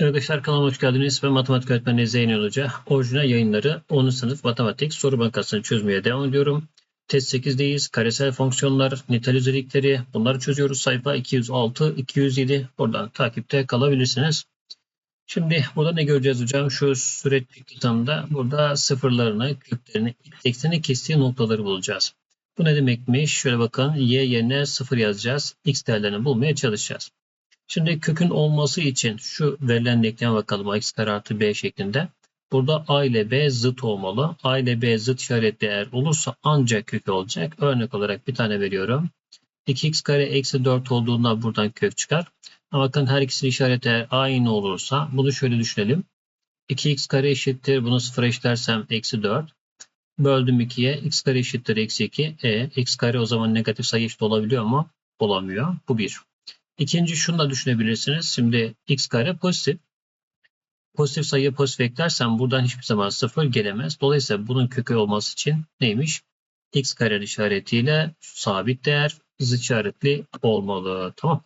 Arkadaşlar kanalıma hoş geldiniz. Ben matematik öğretmeni Zeynel Hoca. Orijinal yayınları 10. sınıf matematik soru bankasını çözmeye devam ediyorum. Test 8'deyiz. Karesel fonksiyonlar, nitel özellikleri bunları çözüyoruz. Sayfa 206-207. Oradan takipte kalabilirsiniz. Şimdi burada ne göreceğiz hocam? Şu sürekli kitabında burada sıfırlarını, köklerini, eksenini kestiği noktaları bulacağız. Bu ne demekmiş? Şöyle bakın. Y yerine sıfır yazacağız. X değerlerini bulmaya çalışacağız. Şimdi kökün olması için şu verilen denkleme bakalım. x kare artı b şeklinde. Burada a ile b zıt olmalı. a ile b zıt işaretli eğer olursa ancak kökü olacak. Örnek olarak bir tane veriyorum. 2x kare eksi 4 olduğunda buradan kök çıkar. Ama bakın her ikisinin işareti eğer aynı olursa bunu şöyle düşünelim. 2x kare eşittir. Bunu sıfıra eşitlersem eksi 4. Böldüm 2'ye. x kare eşittir eksi 2. E, x kare o zaman negatif sayı eşit olabiliyor mu? Olamıyor. Bu bir. İkinci şunu da düşünebilirsiniz. Şimdi x kare pozitif. Pozitif sayıya pozitif eklersem buradan hiçbir zaman sıfır gelemez. Dolayısıyla bunun kökü olması için neymiş? x kare işaretiyle sabit değer zıt işaretli olmalı. Tamam.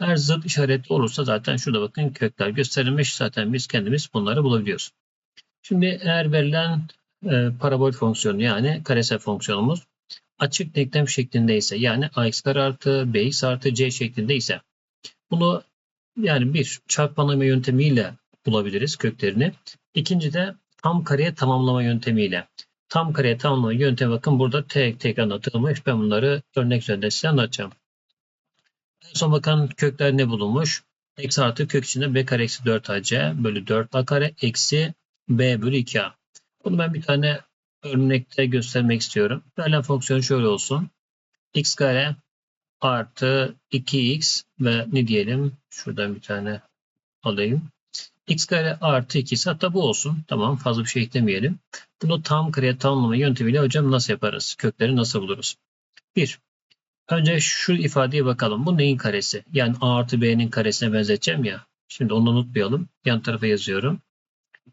Eğer zıt işaretli olursa zaten şurada bakın kökler gösterilmiş. Zaten biz kendimiz bunları bulabiliyoruz. Şimdi eğer verilen e, parabol fonksiyonu yani karesel fonksiyonumuz açık denklem şeklindeyse yani ax kare artı bx artı c şeklinde ise bunu yani bir çarpmalama yöntemiyle bulabiliriz köklerini. İkinci de tam kareye tamamlama yöntemiyle. Tam kareye tamamlama yöntemi bakın burada tek tek anlatılmış. Ben bunları örnek üzerinde size anlatacağım. En son bakın kökler ne bulunmuş? X artı kök içinde b kare eksi 4 ac bölü 4 a kare eksi b bölü 2a. Bunu ben bir tane örnekte göstermek istiyorum. Verilen fonksiyon şöyle olsun. x kare artı 2x ve ne diyelim? Şuradan bir tane alayım. x kare artı 2 ise hatta bu olsun. Tamam fazla bir şey eklemeyelim. Bunu tam kareye tamamlama yöntemiyle hocam nasıl yaparız? Kökleri nasıl buluruz? 1. Önce şu ifadeye bakalım. Bu neyin karesi? Yani a artı b'nin karesine benzeteceğim ya. Şimdi onu unutmayalım. Yan tarafa yazıyorum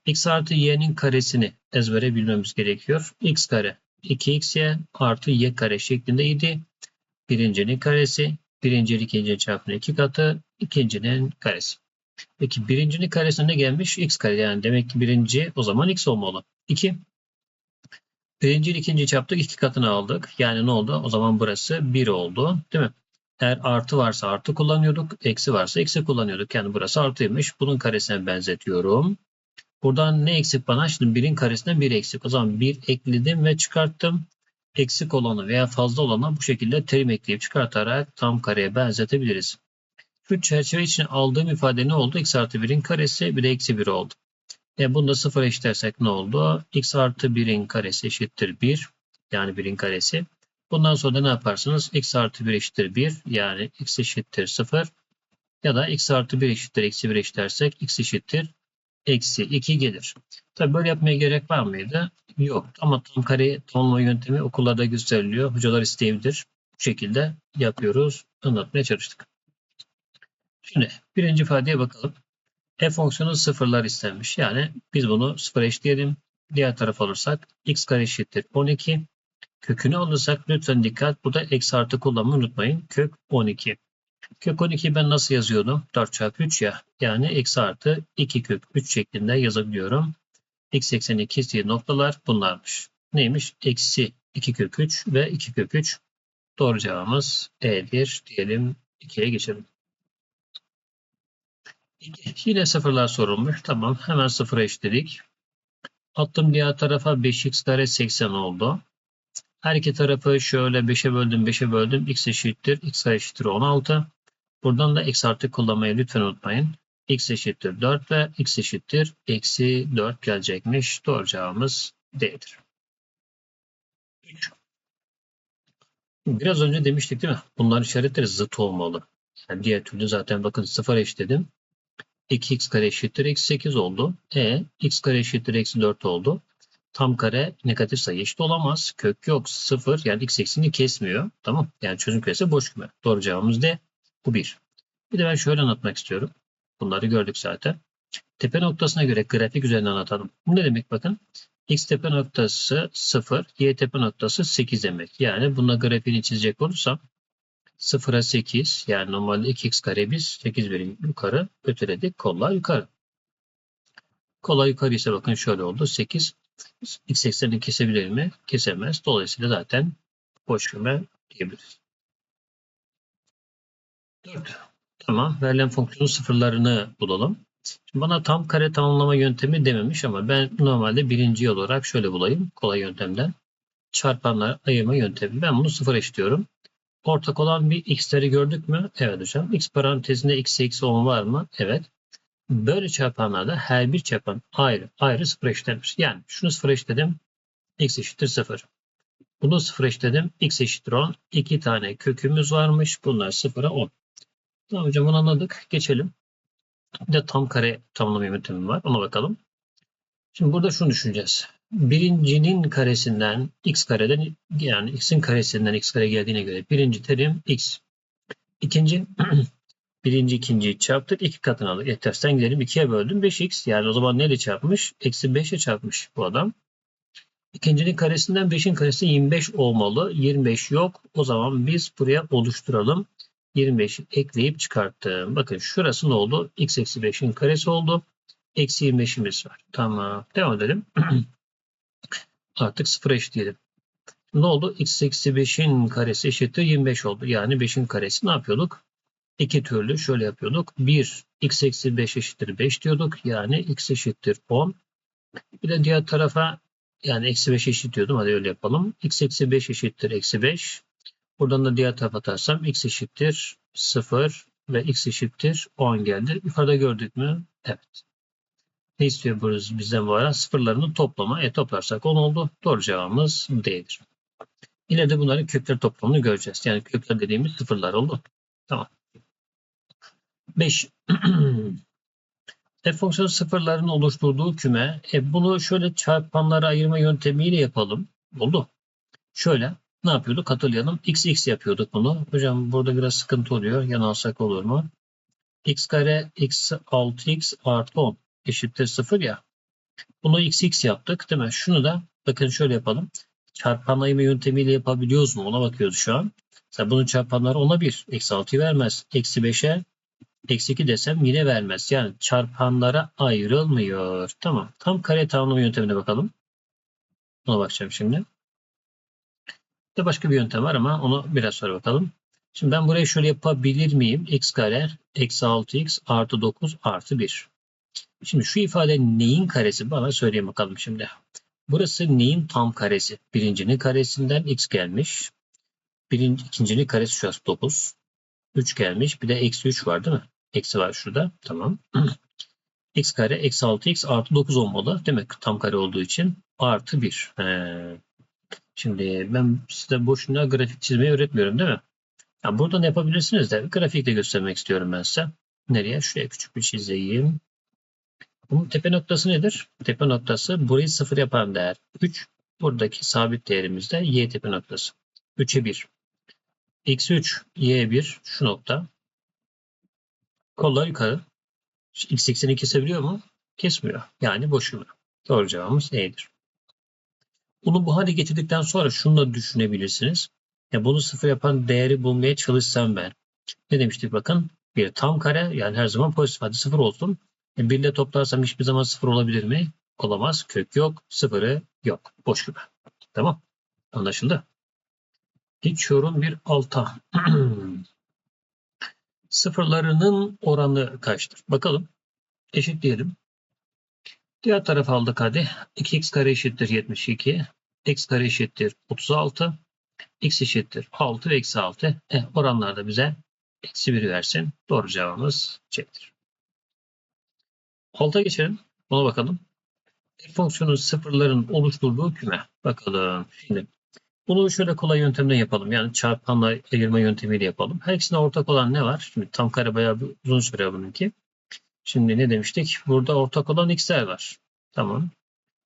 x artı y'nin karesini ezbere bilmemiz gerekiyor. x kare 2xy artı y kare şeklindeydi. Birincinin karesi, birinci ikinci çarpının iki katı, ikincinin karesi. Peki birincinin karesine ne gelmiş? x kare yani demek ki birinci o zaman x olmalı. 2. Birinci ikinci çarptık iki katını aldık. Yani ne oldu? O zaman burası 1 oldu. Değil mi? Eğer artı varsa artı kullanıyorduk. Eksi varsa eksi kullanıyorduk. Yani burası artıymış. Bunun karesine benzetiyorum. Buradan ne eksik bana? Şimdi 1'in karesinden 1 eksik. O zaman 1 ekledim ve çıkarttım. Eksik olanı veya fazla olanı bu şekilde terim ekleyip çıkartarak tam kareye benzetebiliriz. Şu çerçeve için aldığım ifade ne oldu? x artı 1'in karesi bir de eksi 1 oldu. E bunu da 0 eşitlersek ne oldu? x artı 1'in karesi eşittir 1. Yani 1'in karesi. Bundan sonra ne yaparsınız? x artı 1 eşittir 1. Yani x eşittir 0. Ya da x artı 1 eşittir eksi 1 eşitlersek x eşittir eksi 2 gelir. Tabi böyle yapmaya gerek var mıydı? Yok. Ama tam kare tamamlama yöntemi okullarda gösteriliyor. Hocalar isteyebilir. Bu şekilde yapıyoruz. Anlatmaya çalıştık. Şimdi birinci ifadeye bakalım. f fonksiyonu sıfırlar istenmiş. Yani biz bunu sıfır eşleyelim. Diğer taraf alırsak x kare eşittir 12. Kökünü alırsak lütfen dikkat. Burada eksi artı kullanmayı unutmayın. Kök 12. Kök 12 ben nasıl yazıyordum? 4 çarpı 3 ya. Yani eksi artı 2 kök 3 şeklinde yazabiliyorum. X ekseni kestiği noktalar bunlarmış. Neymiş? Eksi 2 kök 3 ve 2 kök 3. Doğru cevabımız E1 diyelim. 2'ye geçelim. Yine sıfırlar sorulmuş. Tamam hemen sıfıra eşitledik. Attım diğer tarafa 5x kare 80 oldu. Her iki tarafı şöyle 5'e böldüm 5'e böldüm. x eşittir. x eşittir 16. Buradan da x artı kullanmayı lütfen unutmayın. x eşittir 4 ve x eşittir eksi 4 gelecekmiş. Doğru cevabımız D'dir. 3. Biraz önce demiştik değil mi? Bunların işaretleri zıt olmalı. Yani diğer türlü zaten bakın 0 eşitledim. 2x kare eşittir eksi 8 oldu. E x kare eşittir eksi 4 oldu. Tam kare negatif sayı eşit olamaz. Kök yok 0 yani x eksenini kesmiyor. Tamam. Yani çözüm küresi boş küme. Doğru cevabımız D. Bu bir. Bir de ben şöyle anlatmak istiyorum. Bunları gördük zaten. Tepe noktasına göre grafik üzerinden anlatalım. Bu ne demek bakın. X tepe noktası 0, Y tepe noktası 8 demek. Yani buna grafiğini çizecek olursam 0'a 8 yani normalde 2x kare biz 8 birim yukarı öteledik kollar yukarı. Kolay yukarı ise bakın şöyle oldu. 8 x eksenini kesebilir mi? Kesemez. Dolayısıyla zaten boş küme diyebiliriz. 4. Tamam. Verilen fonksiyonun sıfırlarını bulalım. Şimdi bana tam kare tamamlama yöntemi dememiş ama ben normalde birinci yol olarak şöyle bulayım. Kolay yöntemden. Çarpanlar ayırma yöntemi. Ben bunu sıfır eşliyorum. Ortak olan bir x'leri gördük mü? Evet hocam. X parantezinde x eksi 10 var mı? Evet. Böyle çarpanlarda her bir çarpan ayrı ayrı sıfır eşitlenir. Yani şunu sıfır eşitledim. x eşittir 0. Bunu sıfır eşitledim. x eşittir 10. İki tane kökümüz varmış. Bunlar sıfıra 10. Tamam hocam bunu anladık. Geçelim. Bir de tam kare tamamlama yöntemi var. Ona bakalım. Şimdi burada şunu düşüneceğiz. Birincinin karesinden x kareden yani x'in karesinden x kare geldiğine göre birinci terim x. İkinci birinci ikinciyi çarptık. iki katını aldık. E, tersten gidelim. 2'ye böldüm. 5x yani o zaman neyle çarpmış? Eksi 5'e çarpmış bu adam. İkincinin karesinden 5'in karesi 25 olmalı. 25 yok. O zaman biz buraya oluşturalım. 25'i ekleyip çıkarttım. Bakın şurası ne oldu? x eksi 5'in karesi oldu. Eksi 25'imiz var. Tamam. Devam edelim. Artık 0 eşitleyelim. Ne oldu? x eksi 5'in karesi eşittir 25 oldu. Yani 5'in karesi ne yapıyorduk? İki türlü şöyle yapıyorduk. 1 x eksi 5 eşittir 5 diyorduk. Yani x eşittir 10. Bir de diğer tarafa yani eksi 5 eşit diyordum. Hadi öyle yapalım. x eksi 5 eşittir eksi 5. Buradan da diğer tarafa atarsam x eşittir 0 ve x eşittir 10 geldi. Yukarıda gördük mü? Evet. Ne istiyor burası bizden bu ara? Sıfırlarını toplama. E toplarsak 10 oldu. Doğru cevabımız D'dir. Yine de bunların kökleri toplamını göreceğiz. Yani kökler dediğimiz sıfırlar oldu. Tamam. 5. F fonksiyonu sıfırların oluşturduğu küme. E bunu şöyle çarpanlara ayırma yöntemiyle yapalım. Oldu. Şöyle ne yapıyorduk? Hatırlayalım. X x yapıyorduk bunu. Hocam burada biraz sıkıntı oluyor. Yan alsak olur mu? x kare x 6x artı 10 eşittir 0 ya. Bunu x x yaptık değil mi? Şunu da bakın şöyle yapalım. Çarpan ayırma yöntemiyle yapabiliyoruz mu? Ona bakıyoruz şu an. Mesela bunun çarpanları 10'a 1. Eksi 6'yı vermez. Eksi 5'e eksi 2 desem yine vermez. Yani çarpanlara ayrılmıyor. Tamam. Tam kare tamamlama yöntemine bakalım. Ona bakacağım şimdi. De başka bir yöntem var ama onu biraz sonra bakalım. Şimdi ben burayı şöyle yapabilir miyim? x kare eksi 6x artı 9 artı 1. Şimdi şu ifade neyin karesi bana söyleyin bakalım şimdi. Burası neyin tam karesi? Birincinin karesinden x gelmiş. Birinci, ikincinin karesi şurası 9. 3 gelmiş. Bir de eksi 3 var değil mi? Eksi var şurada. Tamam. x kare eksi 6x artı 9 olmalı. Demek tam kare olduğu için artı 1. He. Şimdi ben size boşuna grafik çizmeyi öğretmiyorum değil mi? Yani buradan yapabilirsiniz de grafikle göstermek istiyorum ben size. Nereye? Şuraya küçük bir çizeyim. Bunun tepe noktası nedir? Tepe noktası burayı sıfır yapan değer 3. Buradaki sabit değerimiz de y tepe noktası. 3'e 1. x3, y1 şu nokta. Kollar yukarı. X ekseni kesebiliyor mu? Kesmiyor. Yani boşuna. Doğru cevabımız E'dir. Bunu bu hale getirdikten sonra şunu da düşünebilirsiniz. Ya bunu sıfır yapan değeri bulmaya çalışsam ben. Ne demiştik bakın? Bir tam kare yani her zaman pozitif hadi sıfır olsun. E, bir ile toplarsam hiçbir zaman sıfır olabilir mi? Olamaz. Kök yok. Sıfırı yok. Boş küme. Tamam. Anlaşıldı. Geçiyorum bir alta. Sıfırlarının oranı kaçtır? Bakalım. Eşitleyelim. Diğer tarafa aldık hadi. 2x kare eşittir 72. x kare eşittir 36. x eşittir 6 ve eksi 6. Eh, oranlar da bize eksi 1 versin. Doğru cevabımız C'dir. Alta geçelim. Ona bakalım. F fonksiyonu sıfırların oluşturduğu küme. Bakalım. Şimdi bunu şöyle kolay yöntemle yapalım. Yani çarpanla ayırma yöntemiyle yapalım. Her ikisine ortak olan ne var? Şimdi tam kare bayağı bir uzun süre bununki. Şimdi ne demiştik? Burada ortak olan x'ler var. Tamam.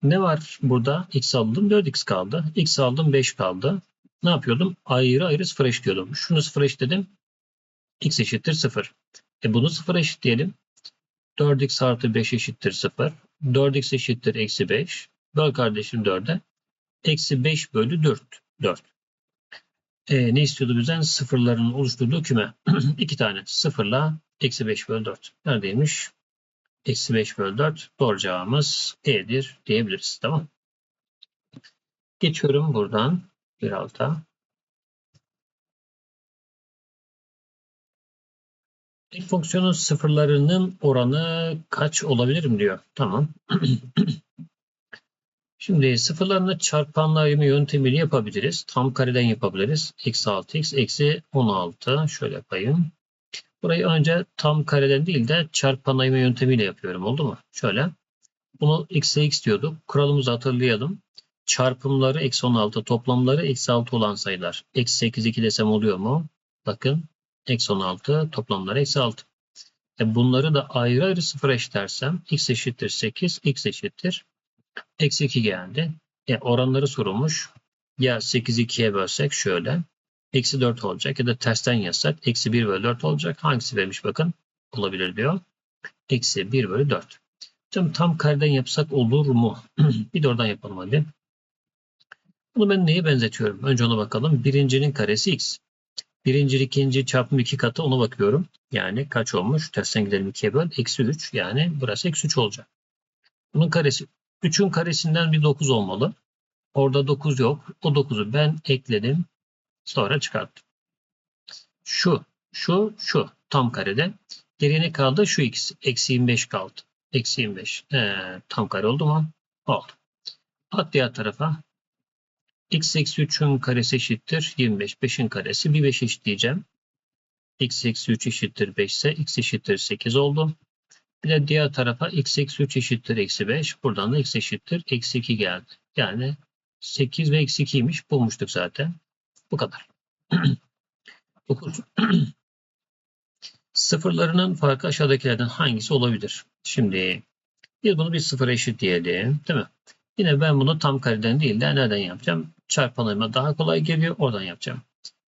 Ne var burada? X aldım 4x kaldı. X aldım 5 kaldı. Ne yapıyordum? Ayrı ayrı sıfır eşitliyordum. Şunu sıfır eşitledim. X eşittir 0. E bunu sıfır eşitleyelim. 4x artı 5 eşittir 0. 4x eşittir eksi 5. Böl kardeşim 4'e. Eksi 5 bölü 4. 4. E, ne istiyordu bizden? Sıfırların oluşturduğu küme. İki tane sıfırla eksi 5 bölü 4. Neredeymiş? Eksi 5 bölü 4. Doğru cevabımız E'dir diyebiliriz. Tamam. Geçiyorum buradan bir alta. F fonksiyonun sıfırlarının oranı kaç olabilirim diyor. Tamam. Şimdi sıfırlarını çarpanla ayırma yöntemiyle yapabiliriz. Tam kareden yapabiliriz. Eksi 6x eksi 16. Şöyle yapayım. Burayı önce tam kareden değil de çarpan ayırma yöntemiyle yapıyorum. Oldu mu? Şöyle. Bunu x'e x diyorduk. Kuralımızı hatırlayalım. Çarpımları eksi 16, toplamları eksi 6 olan sayılar. Eksi 8, 2 desem oluyor mu? Bakın. Eksi 16, toplamları eksi 6. E bunları da ayrı ayrı sıfıra eşitlersem x eşittir 8, x eşittir eksi 2 geldi. E oranları sorulmuş. Ya 8'i 2'ye bölsek şöyle. Eksi 4 olacak ya da tersten yazsak eksi 1 bölü 4 olacak. Hangisi vermiş bakın olabilir diyor. Eksi 1 bölü 4. Tam, tam kareden yapsak olur mu? bir de oradan yapalım hadi. Bunu ben neye benzetiyorum? Önce ona bakalım. Birincinin karesi x. Birinci, ikinci çarpım iki katı ona bakıyorum. Yani kaç olmuş? Tersten gidelim 2'ye böl. Eksi 3. Yani burası eksi 3 olacak. Bunun karesi 3'ün karesinden bir 9 olmalı. Orada 9 yok. O 9'u ben ekledim. Sonra çıkarttım. Şu, şu, şu tam karede. Geriye ne kaldı? Şu ikisi. Eksi 25 kaldı. Eksi 25. Ee, tam kare oldu mu? Oldu. At diğer tarafa. x eksi 3'ün karesi eşittir 25. 5'in karesi. Bir 5 eşitleyeceğim. x eksi 3 eşittir 5 ise x eşittir 8 oldu. Bir de diğer tarafa x eksi 3 eşittir eksi 5. Buradan da x eşittir eksi 2 geldi. Yani 8 ve eksi 2'ymiş. Bulmuştuk zaten. Bu kadar. 9. Sıfırlarının farkı aşağıdakilerden hangisi olabilir? Şimdi biz bunu bir sıfıra eşitleyelim. Değil mi? Yine ben bunu tam kareden değil de nereden yapacağım? Çarpanlarıma daha kolay geliyor. Oradan yapacağım.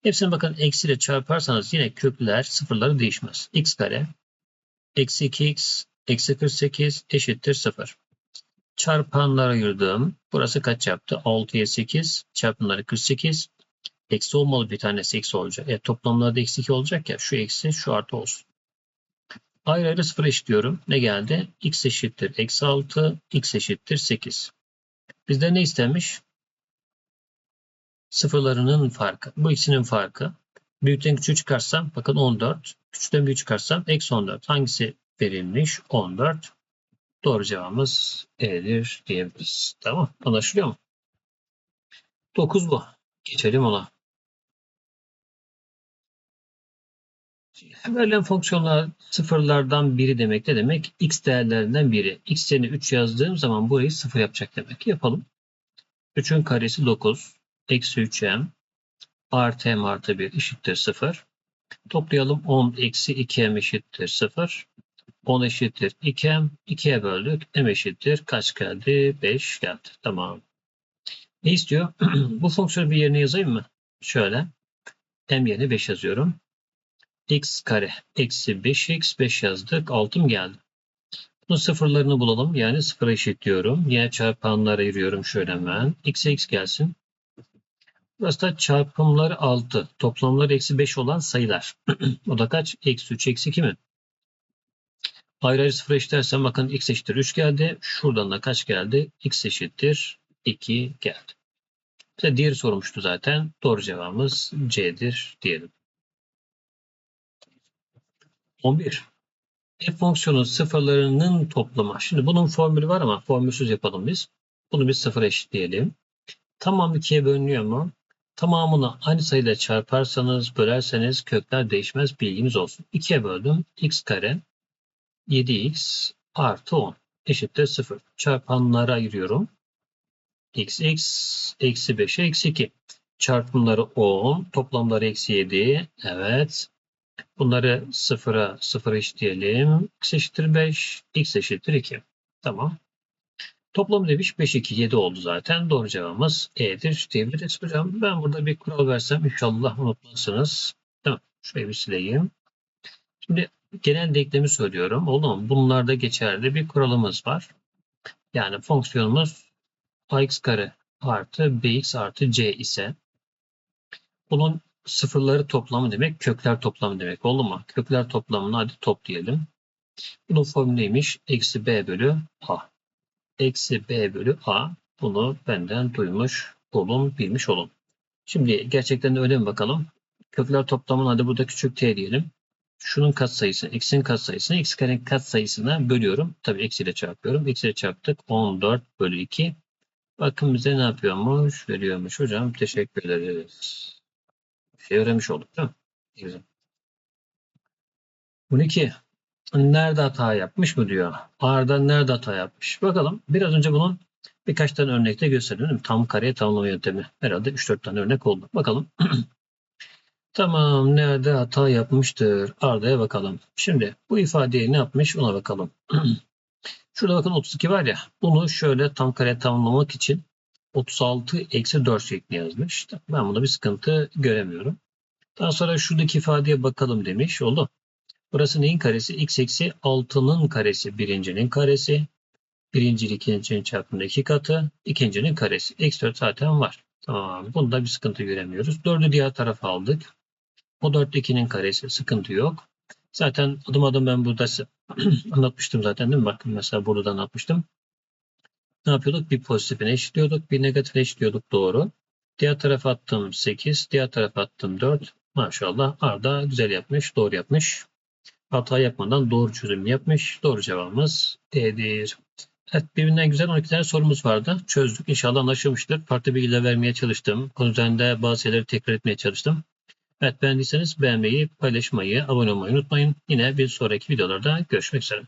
Hepsini bakın eksiyle çarparsanız yine kökler sıfırları değişmez. x kare eksi 2x eksi 48 eşittir 0. Çarpanlara ayırdım. Burası kaç yaptı? 6'ya 8 çarpımları 48. Eksi olmalı bir tanesi eksi olacak. E, toplamlarda eksi 2 olacak ya. Şu eksi şu artı olsun. Ayrı ayrı sıfır eşitliyorum. Ne geldi? x eşittir eksi 6, x eşittir 8. Bizde ne istenmiş? Sıfırlarının farkı. Bu ikisinin farkı. Büyükten küçüğü çıkarsam bakın 14. Küçükten büyük çıkarsam eksi 14. Hangisi verilmiş? 14. Doğru cevabımız E'dir diyebiliriz. Tamam. Anlaşılıyor mu? 9 bu. Geçelim ona. Verilen fonksiyonlar sıfırlardan biri demek ne demek? X değerlerinden biri. X yerine 3 yazdığım zaman burayı sıfır yapacak demek. Yapalım. 3'ün karesi 9. Eksi 3m artı m artı 1 eşittir 0. Toplayalım 10 eksi 2m eşittir 0. 10 eşittir 2m. 2'ye böldük. m eşittir kaç geldi? 5 geldi. Tamam. Ne istiyor? Bu fonksiyonu bir yerine yazayım mı? Şöyle. m yerine 5 yazıyorum. X kare eksi 5x 5 yazdık. 6 mı geldi? Bunun sıfırlarını bulalım. Yani sıfıra eşitliyorum. Yine çarpanlara ayırıyorum şöyle hemen. x'e x gelsin. Burası da çarpımları 6. Toplamları eksi 5 olan sayılar. o da kaç? Eksi 3, eksi 2 mi? Ayrı ayrı sıfır eşitlersem bakın x eşittir 3 geldi. Şuradan da kaç geldi? x eşittir 2 geldi. İşte diğeri sormuştu zaten. Doğru cevabımız C'dir diyelim. 11. F fonksiyonu sıfırlarının toplamı. Şimdi bunun formülü var ama formülsüz yapalım biz. Bunu bir sıfır eşitleyelim. Tamam ikiye bölünüyor mu? Tamamını aynı sayıyla çarparsanız, bölerseniz kökler değişmez bilginiz olsun. 2'ye böldüm. x kare 7x artı 10 eşittir 0. Çarpanlara ayırıyorum. x x eksi 5'e eksi 2. Çarpımları 10. Toplamları eksi 7. Evet. Bunları 0'a 0 eşitleyelim. x eşittir 5. x eşittir 2. Tamam. Toplam demiş 5, 2, 7 oldu zaten. Doğru cevabımız E'dir diyebiliriz. Hocam ben burada bir kural versem inşallah unutmazsınız. Tamam. Şurayı bir sileyim. Şimdi genel denklemi söylüyorum. Oldu? Bunlarda geçerli bir kuralımız var. Yani fonksiyonumuz ax kare artı bx artı c ise bunun sıfırları toplamı demek kökler toplamı demek. Oldu mu? Kökler toplamını hadi top diyelim. Bunun formülü neymiş? Eksi b bölü a. Eksi b bölü a. Bunu benden duymuş olun, bilmiş olun. Şimdi gerçekten de öyle mi bakalım? Kökler toplamını hadi burada küçük t diyelim. Şunun katsayısını, x'in katsayısını x karenin katsayısına bölüyorum. Tabii eksiyle çarpıyorum. Eksiyle çarptık. 14 bölü 2. Bakın bize ne yapıyormuş? Veriyormuş hocam. Teşekkür ederiz. Bir şey olduk değil mi? Güzel. 12. Nerede hata yapmış mı diyor. Arda nerede hata yapmış? Bakalım. Biraz önce bunun birkaç tane örnekte gösterdim. değil mi? Tam kareye tamamlama yöntemi. Herhalde 3-4 tane örnek oldu. Bakalım. tamam. Nerede hata yapmıştır? Arda'ya bakalım. Şimdi bu ifadeyi ne yapmış? Ona bakalım. Şurada bakın 32 var ya. Bunu şöyle tam kare tamamlamak için 36 eksi 4 şeklinde yazmış. Ben bunda bir sıkıntı göremiyorum. Daha sonra şuradaki ifadeye bakalım demiş. Oldu. Burası neyin karesi? x eksi 6'nın karesi birincinin karesi. Birinci ikincinin çarpımında iki katı. ikincinin karesi. Eksi 4 zaten var. Tamam. Bunda bir sıkıntı göremiyoruz. 4'ü diğer tarafa aldık. O 4 2'nin karesi. Sıkıntı yok. Zaten adım adım ben burada anlatmıştım zaten değil mi? Bakın mesela burada anlatmıştım. Ne yapıyorduk? Bir pozitifine eşitliyorduk. Bir negatifine eşitliyorduk. Doğru. Diğer tarafa attım 8. Diğer tarafa attım 4. Maşallah Arda güzel yapmış. Doğru yapmış. Hata yapmadan doğru çözüm yapmış. Doğru cevabımız D'dir. Evet birbirinden güzel 12 tane sorumuz vardı. Çözdük. İnşallah anlaşılmıştır. Farklı bilgiler vermeye çalıştım. Konu üzerinde bazı şeyleri tekrar etmeye çalıştım. Evet beğendiyseniz beğenmeyi, paylaşmayı, abone olmayı unutmayın. Yine bir sonraki videolarda görüşmek üzere.